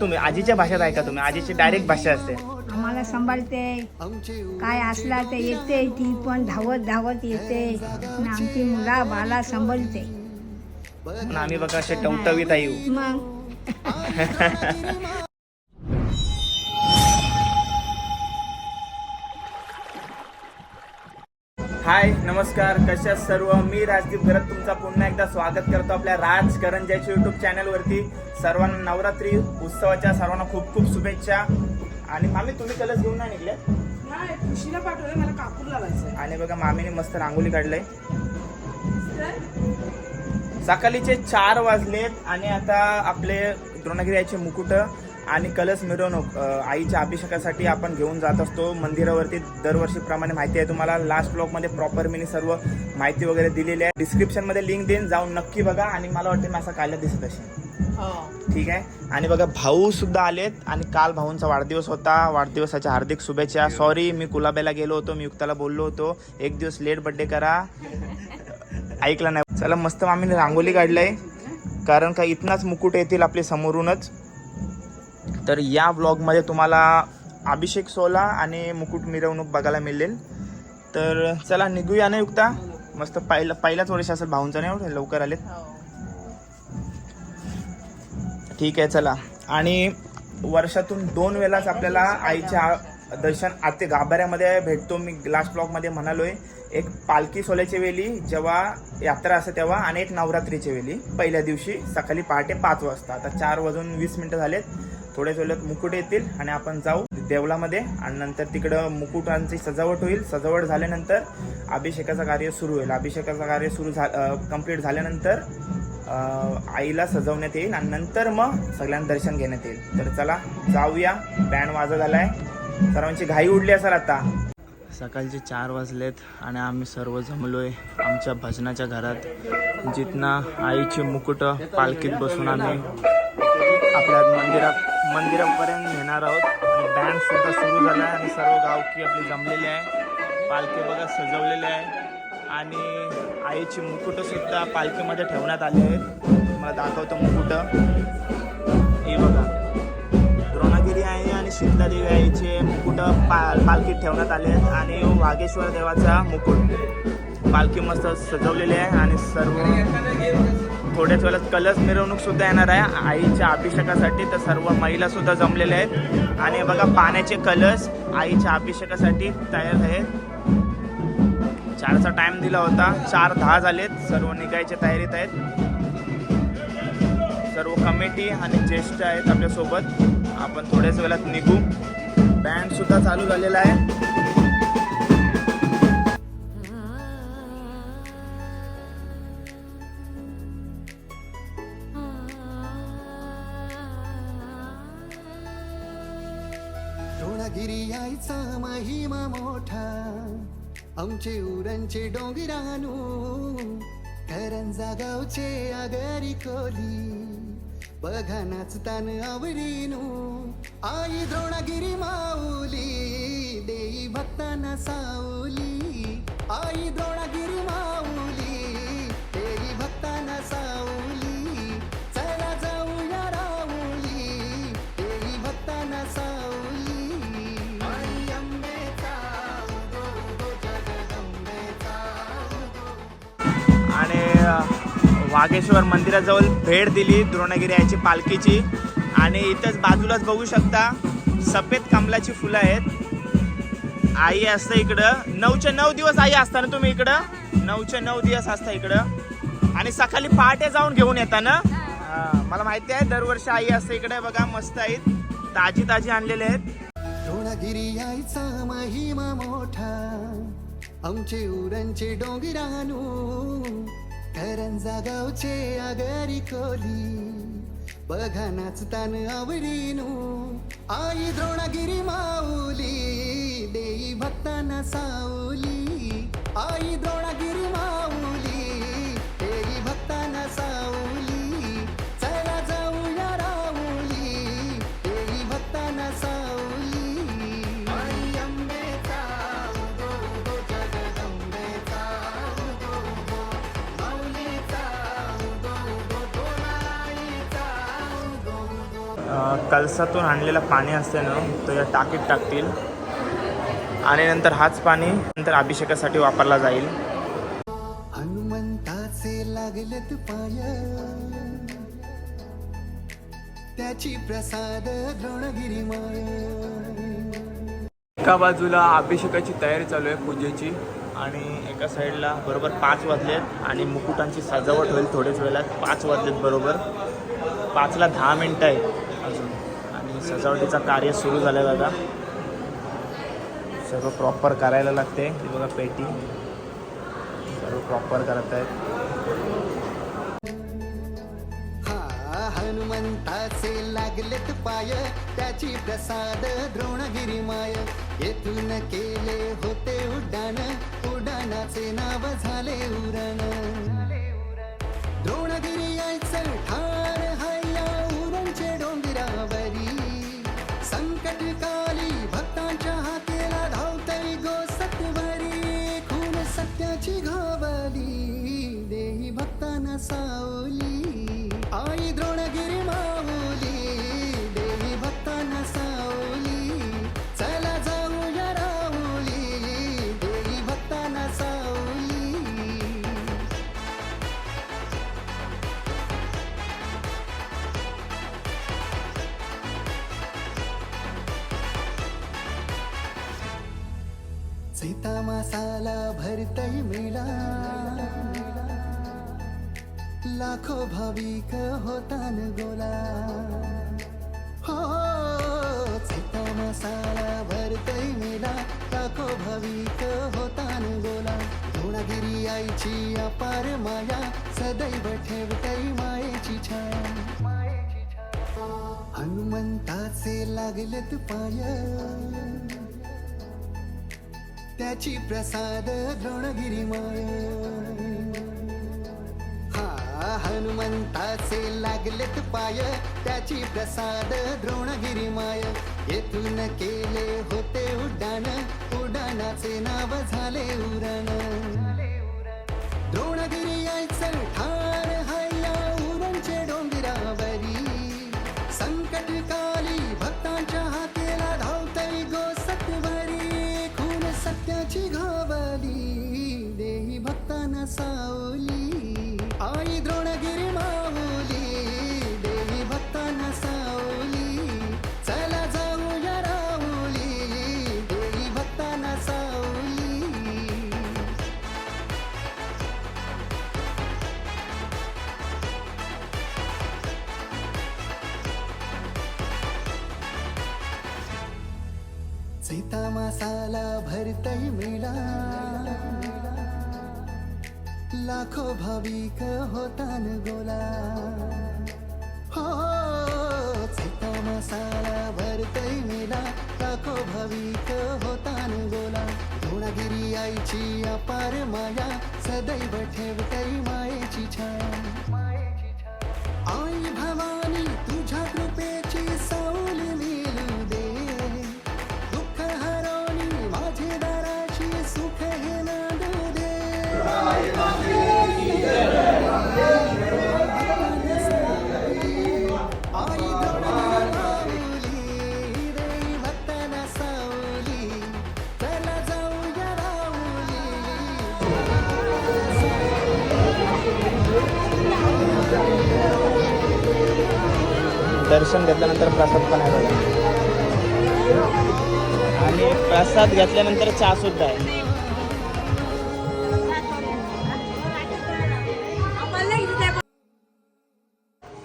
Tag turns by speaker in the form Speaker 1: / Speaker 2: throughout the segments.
Speaker 1: तुम्ही आजीच्या भाषेत ऐका तुम्ही. आजीची डायरेक्ट भाषा असते.
Speaker 2: आम्हाला सांभाळते. काय असला तर येते ती पण धावत धावत येते. आणि आमची मुला बाला सांभाळते.
Speaker 1: पण आम्ही बघा असे टवटवीत येऊ
Speaker 2: मग?
Speaker 1: हाय नमस्कार कशा सर्व? मी राजदीप गरत तुमचा पुन्हा एकदा स्वागत करतो आपल्या राज करंजाच्या युट्यूब चॅनलवरती सर्वांना नवरात्री उत्सवाच्या सर्वांना खूप खूप शुभेच्छा. आणि मामी तुम्ही कलस घेऊन नाही निघले?
Speaker 3: नाही खुशीला पाठवलंय मला कापूर लावायचंय
Speaker 1: आणि बघा मामीने मस्त रांगोली काढलंय. सकाळीचे चार वाजलेत आणि आता आपले द्रोणगिरी याचे मुकुट आणि कलश मिरवणूक आईच्या अभिषेकासाठी आपण घेऊन जात असतो. मंदिरावरती दरवर्षीप्रमाणे माहिती आहे तुम्हाला. लास्ट ब्लॉगमध्ये प्रॉपर मी सर्व माहिती वगैरे दिलेली आहे. डिस्क्रिप्शनमध्ये लिंक देईन. जाऊन नक्की बघा आणि मला वाटतं मी असं कायला दिसत असेल. ठीक आहे? आणि बघा भाऊ सुद्धा आलेत. आणि काल भाऊंचा वाढदिवस होता. वाढदिवसाच्या हार्दिक शुभेच्छा. सॉरी मी कुलाब्याला गेलो होतो. मी युक्ताला बोललो होतो. एक दिवस लेट बर्थडे करा. ऐकलं नाही. चला मस्त मामीने रांगोली काढलंय. कारण का इथनाच मुकुट येतील आपले समोरूनच. तर या ब्लॉगमध्ये तुम्हाला अभिषेक सोला आणि मुकुट मिरवणूक बघायला मिळेल. तर चला निघूया ना युक्ता? मस्त पहिला पहिलाच वर्ष असेल भाऊंचा नाही एवढं लवकर आलेत. ठीक आहे चला. आणि वर्षातून दोन वेळाच आपल्याला आईच्या दर्शन आते गाभाऱ्यामध्ये भेटतो. मी लास्ट ब्लॉगमध्ये म्हणालोय एक पालखी सोल्याच्या वेळी जेव्हा यात्रा असते तेव्हा आणि एक नवरात्रीच्या वेळी पहिल्या दिवशी सकाळी पहाटे पाच वाजता. आता चार वाजून वीस मिनिटं झालेत. थोड्याच वेळात मुकुट येतील आणि आपण जाऊ देवळामध्ये. आणि नंतर तिकडं मुकुटांची सजावट होईल. सजावट झाल्यानंतर अभिषेकाचं कार्य सुरू होईल. अभिषेकाचं कार्य सुरू झा कंप्लीट झाल्यानंतर आईला सजवण्यात येईल आणि नंतर मग सगळ्यांना दर्शन घेण्यात येईल. तर चला जाऊया. बँड वाजत झालाय सर्वांची घाई उडली असेल आता. सकाळचे चार वाजलेत आणि आम्ही सर्व जमलोय आमच्या भजनाच्या घरात. जिथनं आईचे मुकुट पालखीत बसून आम्ही आपल्या मंदिरात मंदिरापर्यंत नेणार आहोत. आणि बँड सुद्धा सुरू झाला आहे आणि सर्व गावकी आपली जमलेली आहे. पालखी बघा सजवलेली आहे. आणि आईची मुकुट सुद्धा पालखीमध्ये ठेवण्यात आले आहेत. मला दाखवतो मुकुट. हे बघा. द्रोणागिरी आहे आणि शीतलादेवी आईचे मुकुट पा पालखीत ठेवण्यात आले आहेत. आणि वागेश्वर देवाचा मुकुट पालखी मस्त सजवलेले आहे. आणि सर्व थोड्याच वेळात कलश मिरवणूक सुद्धा येणार आहे. आईच्या अभिषेकासाठी तर सर्व महिला सुद्धा जमलेल्या आहेत. आणि बघा पाण्याचे कलश आईच्या अभिषेकासाठी तयार आहेत. चारचा टाइम दिला होता. चार दहा झालेत. सर्व निघायच्या तयारीत आहेत. सर्व कमिटी आणि ज्येष्ठ आहेत आपल्यासोबत. आपण थोड्याच वेळात निघू. बँड सुद्धा चालू झालेला आहे.
Speaker 4: आमचे उरणचे डोंगरानू करंजा गावचे आगरी कोली बघा नाचतान आवडीनू आई द्रोणागिरी माऊली देई भक्तांना सावली. आई
Speaker 1: द्रोण वाघेश्वर मंदिराजवळ भेट दिली द्रोणगिरी याची पालखीची. आणि इथंच बाजूलाच बघू शकता सफेद कमलाची फुलं आहेत. आई असतं इकडं. नऊचे नऊ दिवस आई असता ना तुम्ही इकडं? नऊचे नऊ दिवस असता इकडं. आणि सकाळी पहाटे जाऊन घेऊन येता ना? मला माहिती आहे दरवर्षी आई असते इकडे. बघा मस्त आहेत. ताजी ताजी आणलेले आहेत.
Speaker 4: द्रोणगिरी यायचा महिमा मोठा. आमचे उरणचे डोंगरानू. करंजा गावचे आगरी कोली बघा नाचतान आवडीनू. आई द्रोणागिरी माऊली देई भक्तांना सावली. आई द्रोणागिरी
Speaker 1: कलसातून आणलेलं पाणी असते ना तो या टाकीत टाकतील. आणि नंतर हाच पाणी नंतर अभिषेकासाठी वापरला जाईल.
Speaker 4: हनुमंताचे लागलेत पाय. त्याची प्रसाद द्रोणगिरी
Speaker 1: एका बाजूला अभिषेकाची तयारी चालू आहे पूजेची. आणि एका साईडला बरोबर पाच वाजलेत आणि मुकुटांची सजावट होईल थोडेच वेळात. पाच वाजलेत बरोबर. पाचला दहा मिनटं आणि सजावटीचं कार्य सुरू झालं दादा. सर्व प्रॉपर करायला लागते. ही बघा पेटी. सर्व प्रॉपर करत आहेत.
Speaker 4: हनुमंताचे लागलेत पाय त्याची प्रसाद द्रोणगिरी माय. येथून केले होते उड्डाण उड्डाणाचे नाव झाले उरण. द्रोणगिरी यायचं ठाण संकट काली भक्तांच्या हाकेला धावतई गो सत्यवारी खून सत्याची घावली देही भक्तांना सावली. सीता मसाला भरतई मेला लाखो भाविक होतान गोला हो सीता मसाला भरतै मेला लाखो भाविक होतान गोला गुणगिरी आईची अपार माया. सदैव ठेवतई मायेची छाया. हनुमंताचे लागलेत पाय. त्याची प्रसाद द्रोणगिरी माय हा हनुमंताचे लागलेत पाय त्याची प्रसाद द्रोणगिरी माय येथून केले होते उड्डाण उड्डाणाचे नाव झाले उरण. मसाला भरतई मेला लाखो भाविक होतान गोला. हो सीता मसाला भरतई मेला लाखो भाविक होतान गोला. गुणगिरी आईची अपार माया. सदैव ठेवतई
Speaker 1: दर्शन घेतल्यानंतर प्रसाद पण आहे बघा. आणि प्रसाद घेतल्यानंतर चहा सुद्धा आहे.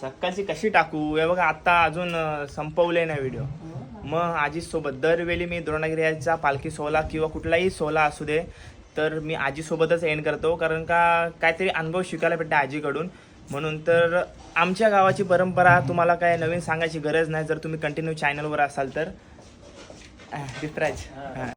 Speaker 1: सकाळची कशी टाकू? हे बघा आता अजून संपवले नाही व्हिडिओ मग आजीसोबत दरवेळी मी द्रोणागिरीचा पालखी सोहळा किंवा कुठलाही सोहळा असू दे तर मी आजीसोबतच एंड करतो. कारण का काहीतरी अनुभव शिकायला भेटते आजीकडून. म्हणून तर आमच्या गावाची परंपरा तुम्हाला काय नवीन सांगायची गरज नाही जर तुम्ही कंटिन्यू चॅनलवर असाल तर. ऋतुराज.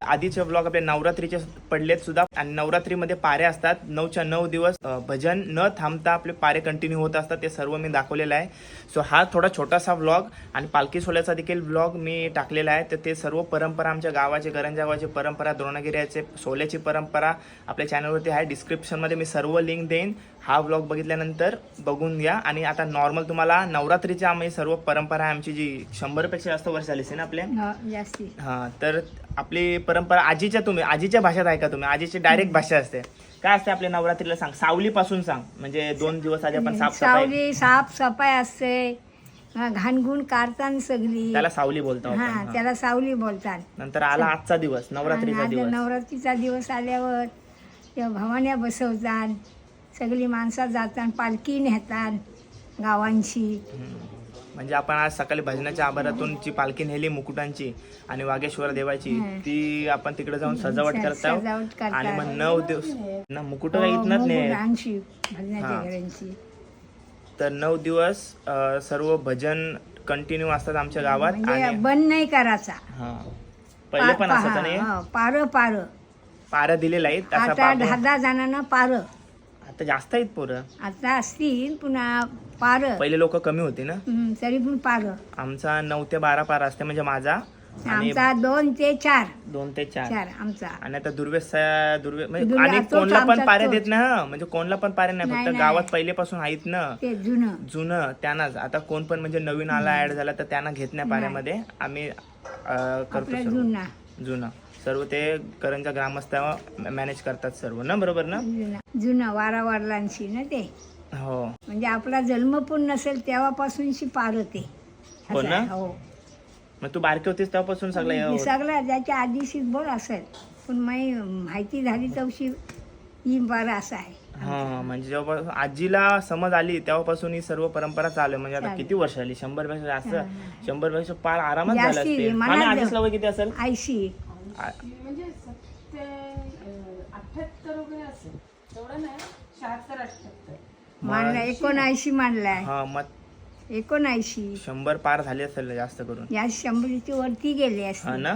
Speaker 1: आधीचे ब्लॉग आपले नवरात्रीचे पडलेत सुद्धा. आणि नवरात्रीमध्ये पारे असतात नऊच्या नऊ दिवस. भजन न थांबता आपले पारे कंटिन्यू होत असतात ते सर्व मी दाखवलेलं आहे. सो हा थोडा छोटासा व्लॉग आणि पालखी सोहळ्याचा देखील व्लॉग मी टाकलेला आहे. तर ते सर्व परंपरा आमच्या गावाचे करंजावाची परंपरा द्रोणगिऱ्याचे सोहळ्याची परंपरा आपल्या चॅनलवरती आहे. डिस्क्रिप्शनमध्ये मी सर्व लिंक देईन. हा व्लॉग बघितल्यानंतर बघून घ्या. आणि आता नॉर्मल तुम्हाला नवरात्रीच्या आम्ही सर्व परंपरा आहे आमची जी शंभरपेक्षा जास्त वर्ष झाली ना आपल्या
Speaker 2: हो, जास्ती
Speaker 1: हा तर आपली परंपरा आजीच्या तुम्ही आजीच्या भाषेत ऐका तुम्ही. आजीची डायरेक्ट भाषा असते. काय असते आपल्या नवरात्रीला सांग? सावली पासून सांग. म्हणजे दोन दिवस आधी आपण
Speaker 2: सावली साफ सफाई असते. घाणगुण काढताना सगळी.
Speaker 1: त्याला सावली बोलतो आपण
Speaker 2: हा
Speaker 1: हा.
Speaker 2: त्याला सावली बोलतात.
Speaker 1: नंतर आला आजचा दिवस नवरात्रीचा दिवस.
Speaker 2: नवरात्रीचा दिवस आल्यावर भवान्या बसवतात. सगळी माणसं जातात पालखी नेतात गावांची.
Speaker 1: म्हणजे आपण आज सकाळी भजनाच्या आभारातून जी पालखी नेली मुकुटांची आणि वागेश्वर देवाची. ती आपण तिकडे जाऊन सजावट करतो. आणि मग नऊ दिवस ना मुकुट
Speaker 2: हो,
Speaker 1: इथनच नाही तर नऊ दिवस सर्व भजन कंटिन्यू असतात आमच्या गावात
Speaker 2: म्हणजे बंद नाही करायचा.
Speaker 1: पहिले पण असत नाही.
Speaker 2: हा, पारं पारं.
Speaker 1: पारा दिलेला आहे
Speaker 2: दहा दहा जणांना पारं.
Speaker 1: आता जास्त आहेत पोरं.
Speaker 2: आता असतील पुन्हा पारं.
Speaker 1: पहिले लोक कमी होते ना?
Speaker 2: हम्म, तरी पण पारं.
Speaker 1: आमचा नऊ ते बारा पारा असते म्हणजे माझा आणि
Speaker 2: आमचा दोन ते चार.
Speaker 1: दोन ते चार.
Speaker 2: चार आमचा.
Speaker 1: आणि आता दुर्वे दुर्वे म्हणजे
Speaker 2: दुर्वे
Speaker 1: आणि
Speaker 2: तोच
Speaker 1: कोणला पण
Speaker 2: आमचा
Speaker 1: पारे. देत ना हं. म्हणजे कोणला पण पारे नाही
Speaker 2: नाही,
Speaker 1: फक्त
Speaker 2: नाही.
Speaker 1: गावात पहिलेपासून आहेत ना.
Speaker 2: ते जुनं.
Speaker 1: जुनं त्यांनाच. आता कोण पण म्हणजे नवीन आला ऍड झाला तर त्यांना घेत नाही पाऱ्यामध्ये. आम्ही अं, करतो
Speaker 2: आपला
Speaker 1: सर्व
Speaker 2: जुना.
Speaker 1: जुनं. सर्व ते करंजा ग्रामस्थ मॅनेज करतात सर्व. ना बरोबर ना?
Speaker 2: जुना जुनं वारा वारलांशी ना ते?
Speaker 1: हो.
Speaker 2: म्हणजे आपला जन्म पण नसेल तेव्हापासूनची पारं ते
Speaker 1: हो
Speaker 2: असं
Speaker 1: ना?
Speaker 2: आहे, हो.
Speaker 1: मग तू बारकी होतीस तेव्हापासून सगळं हे होतं.
Speaker 2: सगळं ज्याच्या आधीशी बोल असेल पण माही माहिती झाली तवशी ही बारा असं आहे.
Speaker 1: हा म्हणजे जेव्हा आजीला समज आली तेव्हापासून ही सर्व परंपरा चालू आहे. म्हणजे आता
Speaker 2: चालू.
Speaker 1: किती वर्ष झाली शंभरपेक्षा जास्त शंभरपेक्षा पार आरामात झालं
Speaker 2: जास्ती,
Speaker 1: आणि आजीच वय किती असेल?
Speaker 3: म्हणजे वगैरे असेल. तेवढं नाही शहात्तर
Speaker 2: मांडला एकोणऐंशी मांडलाय
Speaker 1: हा मग
Speaker 2: एकोणऐंशी.
Speaker 1: शंभर पार झाले असेल जास्त करून.
Speaker 2: या शंभरीची वरती गेली
Speaker 1: हा
Speaker 2: असते
Speaker 1: ना?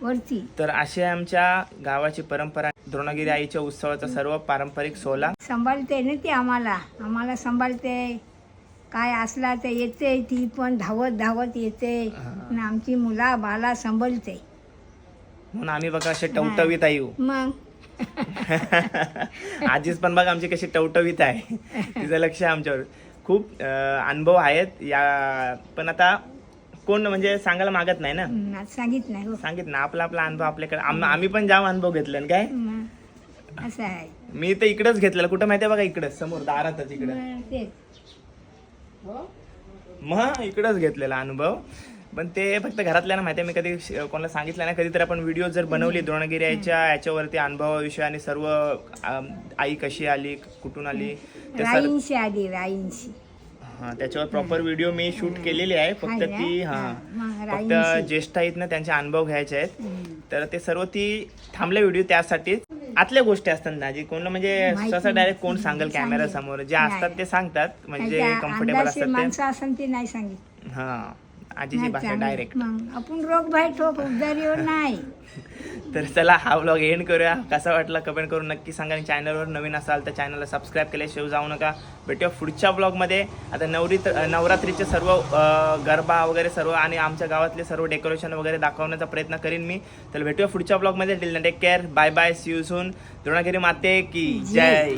Speaker 2: वरती.
Speaker 1: तर अशी आहे आमच्या गावाची परंपरा द्रोणगिरी आईच्या उत्सवाचा सर्व पारंपरिक सोहळा.
Speaker 2: सांभाळते ना ती आम्हाला. आम्हाला सांभाळते. काय असला तर येते ती पण धावत धावत येते आणि आमची मुला बाला सांभाळते.
Speaker 1: म्हणून आम्ही बघा असे टवटवीत आहे
Speaker 2: मग?
Speaker 1: आजीच पण बघा आमची कशी टवटवीत आहे. तिचं लक्ष आहे आमच्यावर. खूप अनुभव आहेत. या पण आता कोण म्हणजे सांगायला मागत नाही ना?
Speaker 2: हं, सांगित नाही हो.
Speaker 1: सांगित ना आपला आपला अनुभव आपल्याकडे. आम- आम्ही पण जाम अनुभव घेतला काय?
Speaker 2: असं आहे.
Speaker 1: मी तर इकडेच घेतलेलं. कुठं माहितीये बघा इकडे? समोर दारातच इकडे.
Speaker 3: हो
Speaker 1: मग इकडंच घेतलेला अनुभव. पण ते फक्त घरातल्याला माहिती आहे मी कधी कोणाला सांगितलं नाही. कधीतरी आपण व्हिडिओ जर बनवली द्रोणगिरी याच्या याच्यावरती अनुभवाविषयी आणि सर्व आई कशी आली कुठून आली ते सर्व
Speaker 2: राईंशी आली राईंशी.
Speaker 1: हा त्याच्यावर प्रॉपर व्हिडिओ मी शूट केलेली आहे. फक्त? ती हा. फक्त. ज्येष्ठ आहेत ना त्यांचे अनुभव घ्यायचे आहेत. तर ते सर्व ती थांबले व्हिडिओ त्यासाठीच आतल्या गोष्टी असतात ना जी कोण म्हणजे सहसा डायरेक्ट कोण सांगेल. कॅमेरा समोर. जे. असतात ते सांगतात म्हणजे कम्फर्टेबल असतात
Speaker 2: ते नाही सांगितलं.
Speaker 1: हा. आजीची भाषा. डायरेक्ट
Speaker 2: मग आपण रोग बाहेर ठोक उबदारीवर नाही.
Speaker 1: तर चला हा व्लॉग एंड करूया. कसा वाटला कमेंट करून नक्की सांगा. आणि चॅनलवर नवीन असाल तर चॅनलला सबस्क्राईब केल्याशिवाय जाऊ नका. भेटूया पुढच्या व्लॉगमध्ये आता नवरी नवरात्रीचे सर्व गरबा वगैरे सर्व आणि आमच्या गावातले सर्व डेकोरेशन वगैरे दाखवण्याचा प्रयत्न करीन मी. तर भेटूया पुढच्या व्लॉगमध्ये till take care bye bye see you soon Dronagiri माते की जय.